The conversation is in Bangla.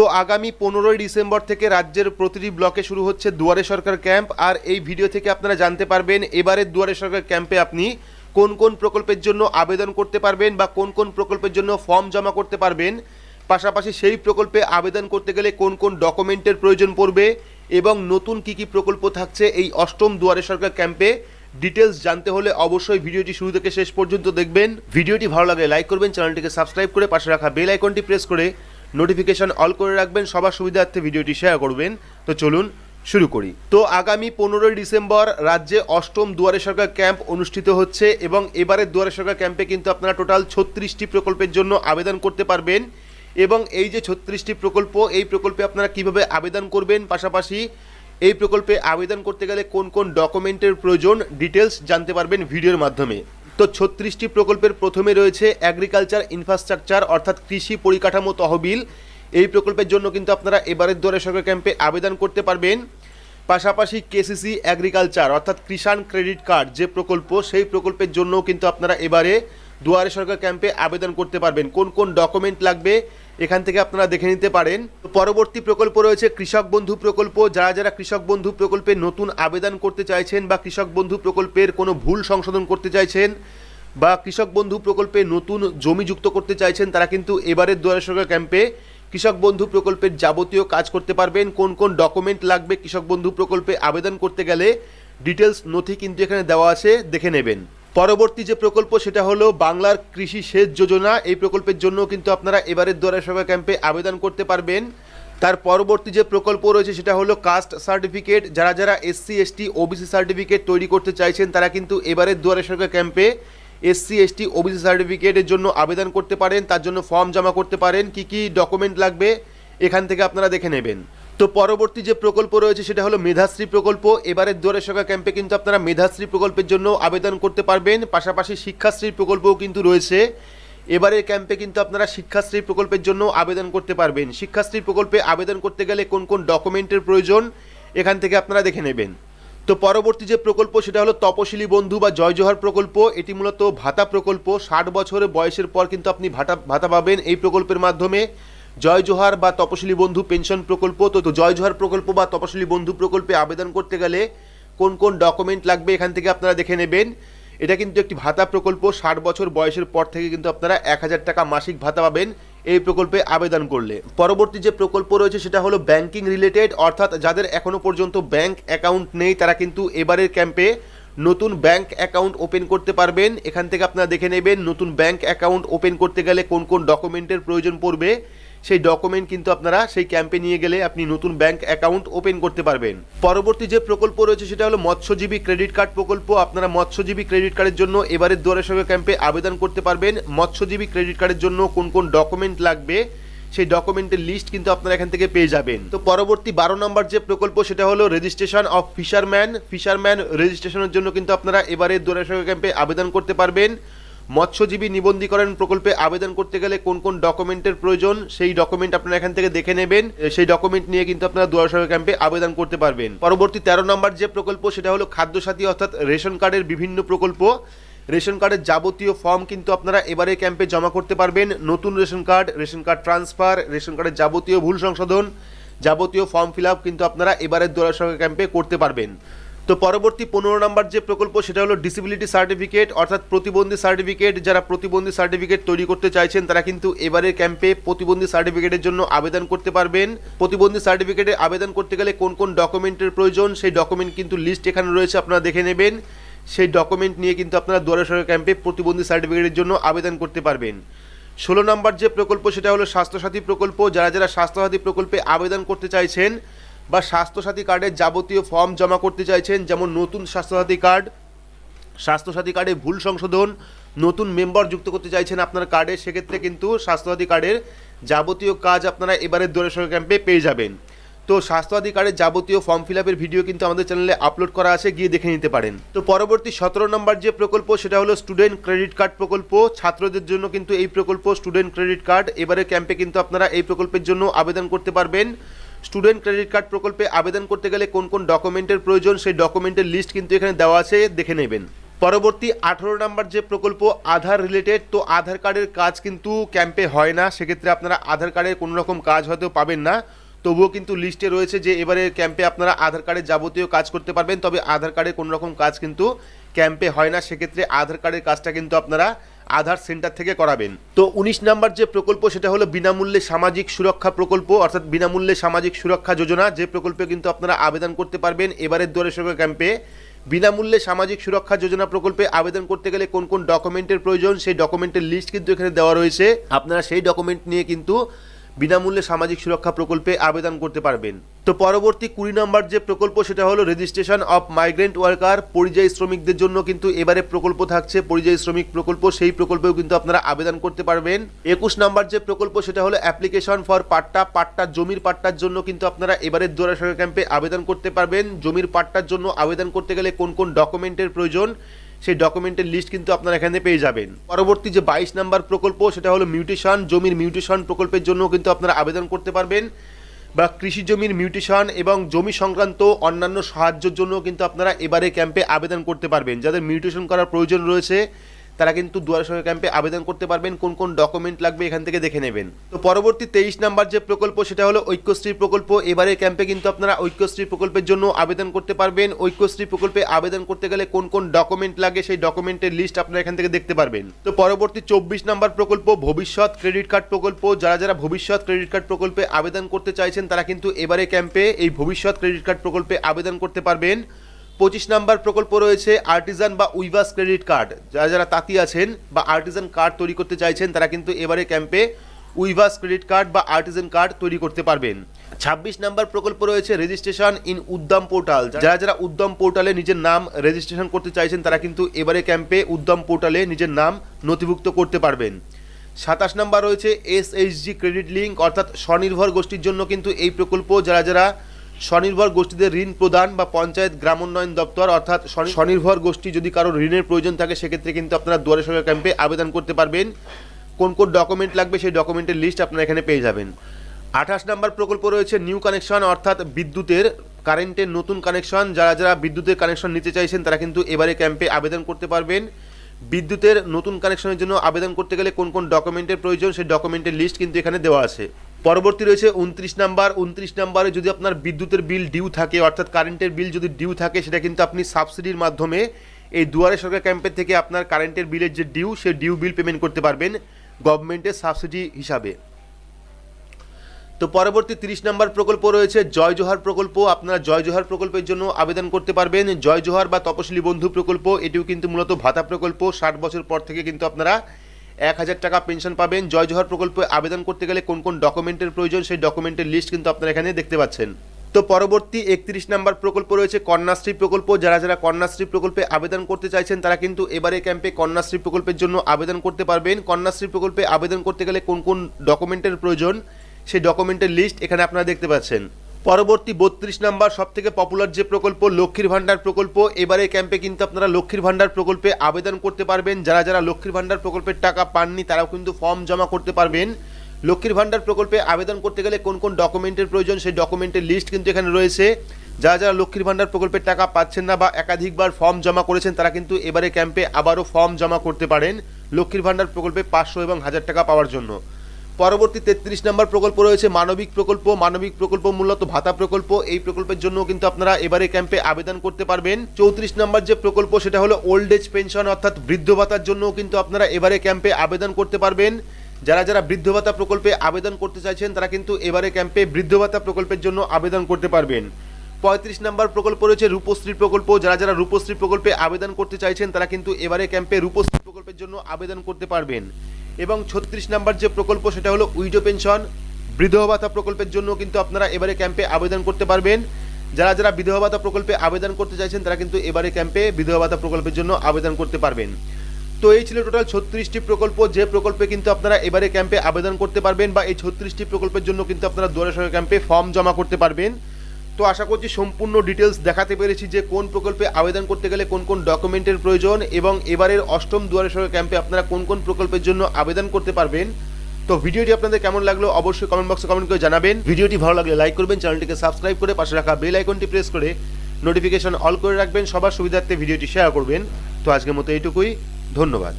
তো আগামী পনেরোই ডিসেম্বর থেকে রাজ্যের প্রতিটি ব্লকে শুরু হচ্ছে দুয়ারে সরকার ক্যাম্প। আর এই ভিডিও থেকে আপনারা জানতে পারবেন, এবারের দুয়ারে সরকার ক্যাম্পে আপনি কোন কোন প্রকল্পের জন্য আবেদন করতে পারবেন বা কোন কোন প্রকল্পের জন্য ফর্ম জমা করতে পারবেন। পাশাপাশি সেই প্রকল্পে আবেদন করতে গেলে কোন কোন ডকুমেন্টের প্রয়োজন পড়বে এবং নতুন কি কি প্রকল্প থাকছে এই অষ্টম দুয়ারে সরকার ক্যাম্পে। ডিটেলস জানতে হলে অবশ্যই ভিডিওটি শুরু থেকে শেষ পর্যন্ত দেখবেন। ভিডিওটি ভালো লাগলে লাইক করবেন, চ্যানেলটিকে সাবস্ক্রাইব করে পাশে রাখা বেল আইকনটি প্রেস করে নোটিফিকেশন অল করে রাখবেন, সবার সুবিধার্থে ভিডিওটি শেয়ার করবেন। তো চলুন শুরু করি। তো আগামী পনেরোই ডিসেম্বর রাজ্যে অষ্টম দুয়ারে সরকার ক্যাম্প অনুষ্ঠিত হচ্ছে এবং এবারের দুয়ারে সরকার ক্যাম্পে কিন্তু আপনারা টোটাল ছত্রিশটি প্রকল্পের জন্য আবেদন করতে পারবেন। এবং এই যে ছত্রিশটি প্রকল্প, এই প্রকল্পে আপনারা কীভাবে আবেদন করবেন? পাশাপাশি এই প্রকল্পে আবেদন করতে গেলে কোন কোন ডকুমেন্টের প্রয়োজন? ডিটেলস জানতে পারবেন ভিডিওর মাধ্যমে। তো ছত্রিশটি প্রকল্পের প্রথমে রয়েছে অ্যাগ্রিকালচার ইনফ্রাস্ট্রাকচার অর্থাৎ কৃষি পরিকাঠামো তহবিল। এই প্রকল্পের জন্য কিন্তু আপনারা এবারের দরে সরকার ক্যাম্পে আবেদন করতে পারবেন। পাশাপাশি কেসিসি অ্যাগ্রিকালচার অর্থাৎ কৃষাণ ক্রেডিট কার্ড যে প্রকল্প, সেই প্রকল্পের জন্যও কিন্তু আপনারা এবারে দুয়ারে সরকার ক্যাম্পে আবেদন করতে পারবেন। কোন কোন ডকুমেন্ট লাগবে এখান থেকে আপনারা দেখে নিতে পারেন। পরবর্তী প্রকল্প রয়েছে কৃষক বন্ধু প্রকল্প। যারা যারা কৃষক বন্ধু প্রকল্পে নতুন আবেদন করতে চাইছেন বা কৃষক বন্ধু প্রকল্পের কোনো ভুল সংশোধন করতে চাইছেন বা কৃষক বন্ধু প্রকল্পে নতুন জমি যুক্ত করতে চাইছেন, তারা কিন্তু এবারের দুয়ারে সরকার ক্যাম্পে কৃষক বন্ধু প্রকল্পের যাবতীয় কাজ করতে পারবেন। কোন কোন ডকুমেন্ট লাগবে কৃষক বন্ধু প্রকল্পে আবেদন করতে গেলে ডিটেলস নথি কিন্তু এখানে দেওয়া আছে, দেখে নেবেন। পরবর্তী যে প্রকল্প, সেটা হলো বাংলার কৃষি সেচ যোজনা। এই প্রকল্পের জন্য কিন্তু আপনারা এবারের দুয়ারে সভা ক্যাম্পে আবেদন করতে পারবেন। তার পরবর্তী যে প্রকল্প রয়েছে, সেটা হলো কাস্ট সার্টিফিকেট। যারা যারা এসসি এসটি ওবিসি সার্টিফিকেট তৈরি করতে চাইছেন, তারা কিন্তু এবারের দুয়ারে সরকার ক্যাম্পে এসসি এসটি ওবিসি সার্টিফিকেটের জন্য আবেদন করতে পারেন। তার জন্য ফর্ম জমা করতে পারেন। কি কি ডকুমেন্ট লাগবে, এখান থেকে আপনারা দেখে নেবেন। তো পরবর্তী যে প্রকল্প রয়েছে সেটা হলো মেধাশ্রী প্রকল্প। এবারের দুয়ারে সরকার ক্যাম্পে কিন্তু আপনারা মেধাশ্রী প্রকল্পের জন্য আবেদন করতে পারবেন। পাশাপাশি শিক্ষাশ্রী প্রকল্পও কিন্তু রয়েছে। এবারের ক্যাম্পে কিন্তু আপনারা শিক্ষাশ্রী প্রকল্পের জন্য আবেদন করতে পারবেন। শিক্ষাশ্রী প্রকল্পে আবেদন করতে গেলে কোন কোন ডকুমেন্টের প্রয়োজন, এখান থেকে আপনারা দেখে নেবেন। তো পরবর্তী যে প্রকল্প সেটা হলো তপশিলি বন্ধু বা জয় জোহার প্রকল্প। এটি মূলত ভাতা প্রকল্প। ষাট বছরের বয়সের পর কিন্তু আপনি ভাতা ভাতা পাবেন এই প্রকল্পের মাধ্যমে। জয় জোহার বা তপশিলি বন্ধু পেনশন প্রকল্প, তো জয় জোহার প্রকল্প বা তপশিলি বন্ধু প্রকল্পে আবেদন করতে গেলে কোন কোন ডকুমেন্ট লাগবে এখান থেকে আপনারা দেখে নেবেন। এটা কিন্তু একটি ভাতা প্রকল্প, ষাট বছর বয়সের পর থেকে কিন্তু আপনারা এক হাজার টাকা মাসিক ভাতা পাবেন এই প্রকল্পে আবেদন করলে। পরবর্তী যে প্রকল্প রয়েছে সেটা হলো ব্যাংকিং রিলেটেড অর্থাৎ যাদের এখনও পর্যন্ত ব্যাংক অ্যাকাউন্ট নেই, তারা কিন্তু এবারের ক্যাম্পে নতুন ব্যাংক অ্যাকাউন্ট ওপেন করতে পারবেন। এখান থেকে আপনারা দেখে নেবেন নতুন ব্যাংক অ্যাকাউন্ট ওপেন করতে গেলে কোন কোন ডকুমেন্টের প্রয়োজন পড়বে। সেই ডকুমেন্ট কিন্তু আপনারা সেই ক্যাম্পে নিয়ে গেলে আপনি নতুন ব্যাংক অ্যাকাউন্ট ওপেন করতে পারবেন। পরবর্তী যে প্রকল্প রয়েছে সেটা হলো মৎস্যজীবী ক্রেডিট কার্ড প্রকল্প। আপনারা মৎস্যজীবী ক্রেডিট কার্ডের জন্য এবারের দুয়ারে সঙ্গে ক্যাম্পে আবেদন করতে পারবেন। মৎস্যজীবী ক্রেডিট কার্ডের জন্য কোন কোন ডকুমেন্ট লাগবে সেই ডকুমেন্টের লিস্ট কিন্তু আপনারা এখান থেকে পেয়ে যাবেন। তো পরবর্তী বারো নম্বর যে প্রকল্প সেটা হলো রেজিস্ট্রেশন অফ ফিশারম্যান ফিশারম্যান রেজিস্ট্রেশনের জন্য কিন্তু আপনারা এবারে দুয়ারে সঙ্গে ক্যাম্পে আবেদন করতে পারবেন। মৎস্যজীবী নিবন্ধীকরণ প্রকল্পে আবেদন করতে গেলে কোন কোন ডকুমেন্টের প্রয়োজন, সেই ডকুমেন্ট আপনারা এখান থেকে দেখে নেবেন। সেই ডকুমেন্ট নিয়ে কিন্তু আপনারা দুয়ার সরকার ক্যাম্পে আবেদন করতে পারবেন। পরবর্তী তেরো নম্বর যে প্রকল্প, সেটা হলো খাদ্যসাথী, অর্থাৎ রেশন কার্ডের বিভিন্ন প্রকল্প। রেশন কার্ডের যাবতীয় ফর্ম কিন্তু আপনারা এবারে ক্যাম্পে জমা করতে পারবেন। নতুন ration card ration card transfer, ration কার্ডের যাবতীয় ভুল সংশোধন, যাবতীয় ফর্ম ফিল কিন্তু আপনারা এবারের সরকার ক্যাম্পে করতে পারবেন। তো পরবর্তী পনেরো নম্বর যে প্রকল্প, সেটা হলো ডিসেবিলিটি সার্টিফিকেট অর্থাৎ প্রতিবন্ধী সার্টিফিকেট যারা প্রতিবন্ধী সার্টিফিকেট তৈরি করতে চাইছেন, তারা কিন্তু এবারের ক্যাম্পে প্রতিবন্ধী সার্টিফিকেটের জন্য আবেদন করতে পারবেন। প্রতিবন্ধী সার্টিফিকেটে আবেদন করতে গেলে কোন কোন ডকুমেন্টের প্রয়োজন, সেই ডকুমেন্ট কিন্তু লিস্ট এখানে রয়েছে, আপনারা দেখে নেবেন। সেই ডকুমেন্ট নিয়ে কিন্তু আপনারা দুয়ারে সরকার ক্যাম্পে প্রতিবন্ধী সার্টিফিকেটের জন্য আবেদন করতে পারবেন। ষোলো নম্বর যে প্রকল্প, সেটা হলো স্বাস্থ্যসাথী প্রকল্প। যারা যারা স্বাস্থ্যসাথী প্রকল্পে আবেদন করতে চাইছেন বা স্বাস্থ্যসাথী কার্ডের যাবতীয় ফর্ম জমা করতে চাইছেন, যেমন নতুন স্বাস্থ্যসাথী কার্ড, স্বাস্থ্যসাথী কার্ডে ভুল সংশোধন, নতুন মেম্বার যুক্ত করতে চাইছেন আপনার কার্ডে, সেক্ষেত্রে কিন্তু স্বাস্থ্যসাথী কার্ডের যাবতীয় কাজ আপনারা এবারের সরকার ক্যাম্পে পেয়ে যাবেন। তো স্বাস্থ্যসাথী কার্ডের যাবতীয় ফর্ম ফিল আপের ভিডিও কিন্তু আমাদের চ্যানেলে আপলোড করা আছে, গিয়ে দেখে নিতে পারেন। তো পরবর্তী সতেরো নম্বর যে প্রকল্প, সেটা হলো স্টুডেন্ট ক্রেডিট কার্ড প্রকল্প। ছাত্রদের জন্য কিন্তু এই প্রকল্প স্টুডেন্ট ক্রেডিট কার্ড। এবারে ক্যাম্পে কিন্তু আপনারা এই প্রকল্পের জন্য আবেদন করতে পারবেন। স্টুডেন্ট ক্রেডিট কার্ড প্রকল্পে আবেদন করতে গেলে কোন কোন ডকুমেন্টের প্রয়োজন, সেই ডকুমেন্টের লিস্ট কিন্তু এখানে দেওয়া আছে, দেখে নেবেন। পরবর্তী আঠারো নাম্বার যে প্রকল্প, আধার রিলেটেড তো আধার কার্ডের কাজ কিন্তু ক্যাম্পে হয় না, সেক্ষেত্রে আপনারা আধার কার্ডের কোনো রকম কাজ হয়তো পাবেন না। তবুও কিন্তু লিস্টে রয়েছে যে এবারে ক্যাম্পে আপনারা আধার কার্ডের যাবতীয় কাজ করতে পারবেন, তবে আধার কার্ডের কোনো রকম কাজ কিন্তু ক্যাম্পে হয় না, সেক্ষেত্রে আধার কার্ডের কাজটা কিন্তু আপনারা আধার সেন্টার থেকে করাবেন। তো উনিশ নাম্বার যে প্রকল্প, সেটা হলো বিনামূল্যে সামাজিক সুরক্ষা প্রকল্প, অর্থাৎ বিনামূল্যে সামাজিক সুরক্ষা যোজনা। যে প্রকল্পে কিন্তু আপনারা আবেদন করতে পারবেন এবারের দুয়ারে সরকার ক্যাম্পে। বিনামূল্যে সামাজিক সুরক্ষা যোজনা প্রকল্পে আবেদন করতে গেলে কোন কোন ডকুমেন্টের প্রয়োজন, সেই ডকুমেন্টের লিস্ট কিন্তু এখানে দেওয়া রয়েছে। আপনারা সেই ডকুমেন্ট নিয়ে কিন্তু বিনামূল্যে সামাজিক সুরক্ষা প্রকল্পে আবেদন করতে পারবেন। তো পরবর্তী কুড়ি নম্বর যে প্রকল্প, সেটা হলো রেজিস্ট্রেশন অফ মাইগ্রেন্ট ওয়ার্কার পরিযায়ী শ্রমিকদের জন্য কিন্তু এবারে প্রকল্প থাকছে। পরিযায়ী শ্রমিক প্রকল্প, সেই প্রকল্পেও কিন্তু আপনারা আবেদন করতে পারবেন। একুশ নম্বর যে প্রকল্প, সেটা হলো অ্যাপ্লিকেশন ফর পাট্টা পাট্টা জমির পাট্টার জন্য কিন্তু আপনারা এবারে সরকার ক্যাম্পে আবেদন করতে পারবেন। জমির পাট্টার জন্য আবেদন করতে গেলে কোন কোন ডকুমেন্টের প্রয়োজন? সেই ডকুমেন্টের লিস্ট কিন্তু আপনারা এখানে পেয়ে যাবেন। পরবর্তী যে বাইশ নাম্বার প্রকল্প, সেটা হলো মিউটেশন জমির মিউটেশন প্রকল্পের জন্য কিন্তু আপনারা আবেদন করতে পারবেন। বা কৃষি জমির মিউটেশন এবং জমি সংক্রান্ত অন্যান্য সাহায্যের জন্য কিন্তু আপনারা এবারে ক্যাম্পে আবেদন করতে পারবেন। যাদের মিউটেশন করার প্রয়োজন রয়েছে তারা কিন্তু দুয়ারে সরকার ক্যাম্পে আবেদন করতে পারবেন, কোন কোন ডকুমেন্ট লাগবে এখান থেকে দেখে নেবেন। তো পরবর্তী তেইশ নাম্বার যে প্রকল্প, সেটা হলো ঐক্যশ্রী প্রকল্প। এবারে ক্যাম্পে কিন্তু আপনারা ঐক্যশ্রী প্রকল্পের জন্য আবেদন করতে পারবেন। ঐক্যশ্রী প্রকল্পে আবেদন করতে গেলে কোন কোন ডকুমেন্ট লাগে, সেই ডকুমেন্টের লিস্ট আপনারা এখান থেকে দেখতে পারবেন। তো পরবর্তী চব্বিশ নাম্বার প্রকল্প, ভবিষ্যৎ ক্রেডিট কার্ড প্রকল্প। যারা যারা ভবিষ্যৎ ক্রেডিট কার্ড প্রকল্পে আবেদন করতে চাইছেন, তারা কিন্তু এবারে ক্যাম্পে এই ভবিষ্যৎ ক্রেডিট কার্ড প্রকল্পে আবেদন করতে পারবেন। পঁচিশ নাম্বার প্রকল্প রয়েছে আর্টিজান বা উইভাস ক্রেডিট কার্ড। যারা যারা তাঁতি আছেন বা আর্টিজান কার্ড তৈরি করতে চাইছেন, তারা কিন্তু এবারে ক্যাম্পে উইভাস ক্রেডিট কার্ড বা আর্টিজান কার্ড তৈরি করতে পারবেন। ছাব্বিশ নাম্বার প্রকল্প রয়েছে রেজিস্ট্রেশন ইন উদ্যম পোর্টাল। যারা যারা উদ্যম পোর্টালে নিজের নাম রেজিস্ট্রেশন করতে চাইছেন, তারা কিন্তু এবারে ক্যাম্পে উদ্যম পোর্টালে নিজের নাম নথিভুক্ত করতে পারবেন। সাতাশ নাম্বার রয়েছে এসএইচজি ক্রেডিট লিঙ্ক, অর্থাৎ স্বনির্ভর গোষ্ঠীর জন্য কিন্তু এই প্রকল্প যারা যারা স্বনির্ভর গোষ্ঠীদের ঋণ প্রদান বা পঞ্চায়েত গ্রামোন্নয়ন দপ্তর, অর্থাৎ স্বনির্ভর গোষ্ঠী যদি কারও ঋণের প্রয়োজন থাকে, সেক্ষেত্রে কিন্তু আপনারা দুয়ারে সরকার ক্যাম্পে আবেদন করতে পারবেন। কোন কোন ডকুমেন্ট লাগবে সেই ডকুমেন্টের লিস্ট আপনারা এখানে পেয়ে যাবেন। আঠাশ নাম্বার প্রকল্প রয়েছে নিউ কানেকশন অর্থাৎ বিদ্যুতের কারেন্টের নতুন কানেকশন যারা যারা বিদ্যুতের কানেকশন নিতে চাইছেন, তারা কিন্তু এবারে ক্যাম্পে আবেদন করতে পারবেন। বিদ্যুতের নতুন কানেকশনের জন্য আবেদন করতে গেলে কোন কোন ডকুমেন্টের প্রয়োজন, সেই ডকুমেন্টের লিস্ট কিন্তু এখানে দেওয়া আছে। পরবর্তী রয়েছে উনত্রিশ নাম্বার। উনত্রিশ নাম্বারে যদি আপনার বিদ্যুতের বিল ডিউ থাকে, অর্থাৎ কারেন্টের বিল যদি ডিউ থাকে, সেটা কিন্তু আপনি সাবসিডির মাধ্যমে এই দুয়ারে সরকার ক্যাম্পের থেকে আপনার কারেন্টের বিলের যে ডিউ সে ডিউ বিল পেমেন্ট করতে পারবেন গভর্নমেন্টের সাবসিডি হিসাবে। তো পরবর্তী তিরিশ নম্বর প্রকল্প রয়েছে জয় জোহার প্রকল্প। আপনারা জয় জোহার প্রকল্পের জন্য আবেদন করতে পারবেন। জয় জোহার বা তপশিলি বন্ধু প্রকল্প, এটিও কিন্তু মূলত ভাতা প্রকল্প। ষাট বছর পর থেকে কিন্তু আপনারা এক হাজার টাকা পেনশন পাবেন। জয় জোহার প্রকল্পে আবেদন করতে গেলে কোন কোন ডকুমেন্টের প্রয়োজন, সেই ডকুমেন্টের লিস্ট কিন্তু আপনারা এখানে দেখতে পাচ্ছেন। তো পরবর্তী একত্রিশ নাম্বার প্রকল্প রয়েছে কন্যাশ্রী প্রকল্প। যারা যারা কন্যাশ্রী প্রকল্পে আবেদন করতে চাইছেন, তারা কিন্তু এবারে ক্যাম্পে কন্যাশ্রী প্রকল্পের জন্য আবেদন করতে পারবেন। কন্যাশ্রী প্রকল্পে আবেদন করতে গেলে কোন কোন ডকুমেন্টের প্রয়োজন সেই ডকুমেন্টের লিস্ট এখানে আপনারা দেখতে পাচ্ছেন। পরবর্তী বত্রিশ নাম্বার সব থেকে পপুলার যে প্রকল্প, লক্ষ্মীর ভাণ্ডার প্রকল্প, এবারে ক্যাম্পে কিন্তু আপনারা লক্ষ্মীর ভাণ্ডার প্রকল্পে আবেদন করতে পারবেন। যারা যারা লক্ষ্মীর ভাণ্ডার প্রকল্পের টাকা পাননি, তারাও কিন্তু ফর্ম জমা করতে পারবেন। লক্ষ্মীর ভাণ্ডার প্রকল্পে আবেদন করতে গেলে কোন কোন ডকুমেন্টের প্রয়োজন, সেই ডকুমেন্টের লিস্ট কিন্তু এখানে রয়েছে। যারা যারা লক্ষ্মীর ভাণ্ডার প্রকল্পের টাকা পাচ্ছেন না বা একাধিকবার ফর্ম জমা করেছেন, তারা কিন্তু এবারে ক্যাম্পে আবারও ফর্ম জমা করতে পারেন। লক্ষ্মীর ভাণ্ডার প্রকল্পে পাঁচশো এবং হাজার টাকা পাওয়ার জন্য। পরবর্তী তেত্রিশ নম্বর প্রকল্প রয়েছে মানবিক প্রকল্প। মানবিক প্রকল্প মূলত ভাতা প্রকল্প। এই প্রকল্পের জন্য কিন্তু আপনারা এবারে ক্যাম্পে আবেদন করতে পারবেন। চৌত্রিশ নম্বর যে প্রকল্প, সেটা হলো ওল্ড এজ পেনশন অর্থাৎ বৃদ্ধ ভাতার জন্য কিন্তু আপনারা এবারে ক্যাম্পে আবেদন করতে পারবেন। যারা যারা বৃদ্ধ ভাতা প্রকল্পে আবেদন করতে চাইছেন, তারা কিন্তু এবারে ক্যাম্পে বৃদ্ধ ভাতা প্রকল্পের জন্য আবেদন করতে পারবেন। পঁয়ত্রিশ নম্বর প্রকল্প রয়েছে রূপশ্রী প্রকল্প। যারা যারা রূপশ্রী প্রকল্পে আবেদন করতে চাইছেন, তারা কিন্তু এবারে ক্যাম্পে রূপশ্রী প্রকল্পের জন্য আবেদন করতে পারবেন। এবং ছত্রিশ নম্বর যে প্রকল্প, সেটা হলো উইডো পেনশন। বিধবা ভাতা প্রকল্পের জন্য কিন্তু আপনারা এবারে ক্যাম্পে আবেদন করতে পারবেন। যারা যারা বিধবা ভাতা প্রকল্পে আবেদন করতে চাইছেন, তারা কিন্তু এবারে ক্যাম্পে বিধবা ভাতা প্রকল্পের জন্য আবেদন করতে পারবেন। তো এই ছিল টোটাল ছত্রিশটি প্রকল্প। যে প্রকল্পে কিন্তু আপনারা এবারে ক্যাম্পে আবেদন করতে পারবেন বা এই ছত্রিশটি প্রকল্পের জন্য কিন্তু আপনারা দুয়ারে সরকার ক্যাম্পে ফর্ম জমা করতে পারবেন। তো আশা করছি সম্পূর্ণ ডিটেলস দেখাতে পেরেছি যে কোন প্রকল্পে আবেদন করতে গেলে কোন কোন ডকুমেন্টের প্রয়োজন এবং এবারের অষ্টম দুয়ারে সরকার ক্যাম্পে আপনারা কোন কোন প্রকল্পের জন্য আবেদন করতে পারবেন। তো ভিডিওটি আপনাদের কেমন লাগল অবশ্যই কমেন্ট বক্সে কমেন্ট করে জানাবেন। ভিডিওটি ভালো লাগলে লাইক করবেন চ্যানেলটিকে সাবস্ক্রাইব করে পাশে রাখা বেল আইকনটি প্রেস করে নোটিফিকেশন অল করে রাখবেন। সবার সুবিধার্থে ভিডিওটি শেয়ার করবেন। তো আজকের মতো এইটুকুই। ধন্যবাদ।